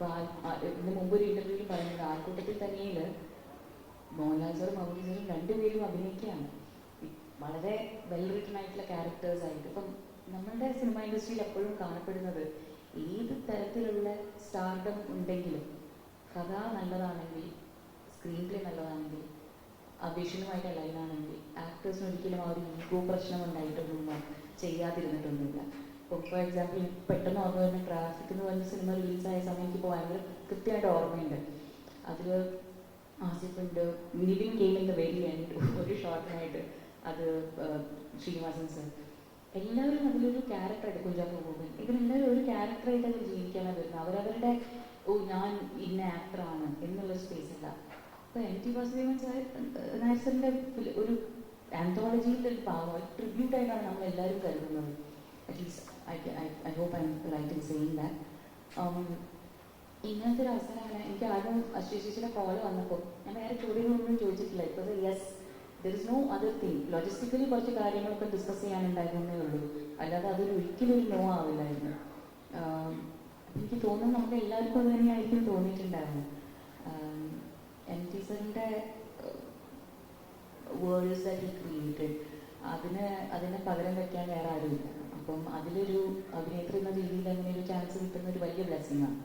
അപ്പോൾ ഇതിന് മുമ്പ് ഒരു ഇന്റർവ്യൂവിൽ പറയുന്നത് ആൾക്കൂട്ടത്തിൽ തന്നെയിൽ മോഹൻലാൽ സാറും മമ്മൂട്ടി സാറും രണ്ടുപേരും അഭിനയിക്കുകയാണ് വളരെ വെൽ റിട്ടൺ ആയിട്ടുള്ള ക്യാരക്ടേഴ്സ് ആയിട്ട് ഇപ്പം നമ്മളുടെ സിനിമ ഇൻഡസ്ട്രിയിൽ എപ്പോഴും കാണപ്പെടുന്നത് ഏത് തരത്തിലുള്ള സ്റ്റാർഡം ഉണ്ടെങ്കിലും കഥ നല്ലതാണെങ്കിൽ സ്ക്രീൻ പ്ലേ നല്ലതാണെങ്കിൽ ആ വിഷനുമായിട്ട് അലൈനാണെങ്കിൽ ആക്ടേഴ്സിന് ഒരിക്കലും ആ ഒരു ഈഗോ പ്രശ്നം ഉണ്ടായിട്ടൊന്നും ചെയ്യാതിരുന്നിട്ടൊന്നുമില്ല. ഫോർ എക്സാമ്പിൾ പെട്ടെന്ന് ഓർമ്മ വരുന്ന ട്രാഫിക് എന്ന് പറഞ്ഞ സിനിമ റിലീസായ സമയം എനിക്ക് ഭയങ്കര കൃത്യമായിട്ട് ഓർമ്മയുണ്ട്. അതിൽ ആസിഫുണ്ട് Nivin came in the very end ഒരു ഷോർട്ടിനായിട്ട് അത് ശ്രീനിവാസൻ സർ എല്ലാവരും അതിലൊരു ക്യാരക്ടറായിട്ട് കുഞ്ചാക്കോ ബോബൻ ഇവരെല്ലാവരും ഒരു ക്യാരക്ടറായിട്ട് അവർ ജീവിക്കാനാണ് വരുന്നത്. അവരവരുടെ ഓ ഞാൻ ഇന്ന ആക്ടറാണ് എന്നുള്ള സ്പേസ് അല്ല അപ്പോൾ M T Vasudevan sir Nair സാറിന്റെ ഒരു ആന്തോളജിയിലെ ഒരു ഭാഗം ട്രിബ്യൂട്ട് ആയിട്ടാണ് നമ്മൾ എല്ലാവരും കരുതുന്നത് at least I I hope I right in saying that ഇങ്ങനത്തെ ഒരു അവസരമാണ് എനിക്ക് ആദ്യം അശ്വസിച്ചിയുടെ കോൾ വന്നപ്പോൾ ഞാൻ വേറെ ചോദ്യങ്ങളൊന്നും ചോദിച്ചിട്ടില്ല. ഇപ്പോൾ yes there is no other thing logistically കുറച്ച് കാര്യങ്ങളൊക്കെ ഡിസ്കസ് ചെയ്യാനുണ്ടായിരുന്നേ ഉള്ളൂ. അല്ലാതെ അതൊരു ഒരിക്കലും ഒരു നോ ആവില്ലായിരുന്നു. എനിക്ക് തോന്നുന്നു നമുക്ക് എല്ലാവർക്കും അത് തന്നെയായിരിക്കും തോന്നിയിട്ടുണ്ടായിരുന്നു എം ടി സാറിന്റെ വേർഡ്സ് ദാറ്റ് ഹി ക്രിയേറ്റഡ് അതിന് അതിനെ പകരം വെക്കാൻ വേറെ ആരുമില്ല. അപ്പം അതിലൊരു അഭിനേത്രി എന്ന രീതിയിൽ അങ്ങനെ ഒരു ചാൻസ് കിട്ടുന്ന ഒരു വലിയ ബ്ലെസ്സിങ് ആണ്.